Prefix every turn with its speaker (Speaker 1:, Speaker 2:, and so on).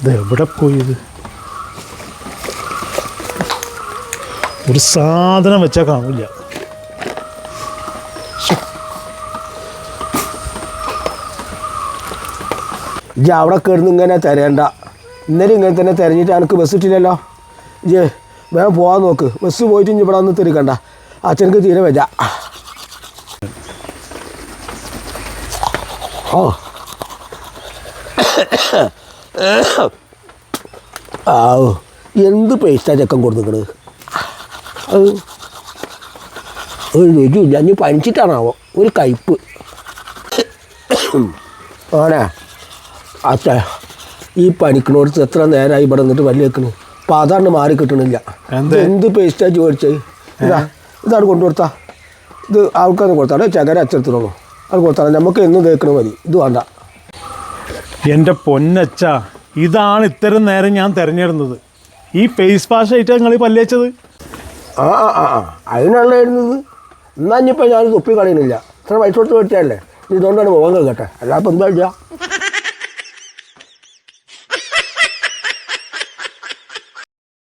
Speaker 1: ഇത് എവിടെ പോയത്? ഒരു സാധനം വെച്ചാൽ കാണില്ല.
Speaker 2: ഇജ്ജ് അവിടെ കിടന്ന് ഇങ്ങനെ തിരയണ്ട. ഇന്നലെ ഇങ്ങനെ തന്നെ തിരഞ്ഞിട്ട് എനിക്ക് ബസ് ഇട്ടില്ലല്ലോ ഇജ് വേഗം പോകാൻ നോക്ക്. ബസ് പോയിട്ട് ഇനി ഇവിടെ ഒന്ന് തിരിക്കണ്ട. അച്ഛനക്ക് തീരെ വെച്ച ഓ. ആവോ എന്ത് പേസ്റ്റാ ചെക്കൻ കൊടുത്തിക്കണ്? അത് ഒരു രുചിയില്ല. ഇനി പനിച്ചിട്ടാണാവോ ഒരു കയ്പ്പ്. ആണേ അത്ര ഈ പനിക്കണോടത്ത് എത്ര നേരമായി ഇവിടെ നിന്നിട്ട് വലിയ വെക്കണ്? പാതാണ്ട് അതാണ് മാറി കിട്ടണില്ല.
Speaker 1: എന്ത്?
Speaker 2: പേസ്റ്റാ ചോദിച്ചത്? ഇതാ ഇതാണ് കൊണ്ടുകൊടുത്താ ഇത് ആൾക്കാർ കൊടുത്താൽ ചകര അച്ചടത്തിനുള്ളൂ അത് കൊടുത്താൽ നമുക്ക് എന്നും തേക്കണ മതി. ഇത് വേണ്ട.
Speaker 1: എന്റെ പൊന്നച്ച ഇതാണ് ഇത്തരം നേരം ഞാൻ തിരഞ്ഞെടുന്നത് ഈ ഫേസ് വാഷ് ആയിട്ട് നിങ്ങൾ പല്ലേച്ചത്?
Speaker 2: ആ ആ ആ അതിനുള്ളതായിരുന്നത് എന്നാ ഇനിയിപ്പോൾ ഞാൻ തുപ്പി കളയുന്നില്ല ഇത്ര കൊടുത്ത് മേടിച്ചതല്ലേ ഇതുകൊണ്ടാണ് പോകാൻ കേട്ടെ അല്ലാതെ എന്താ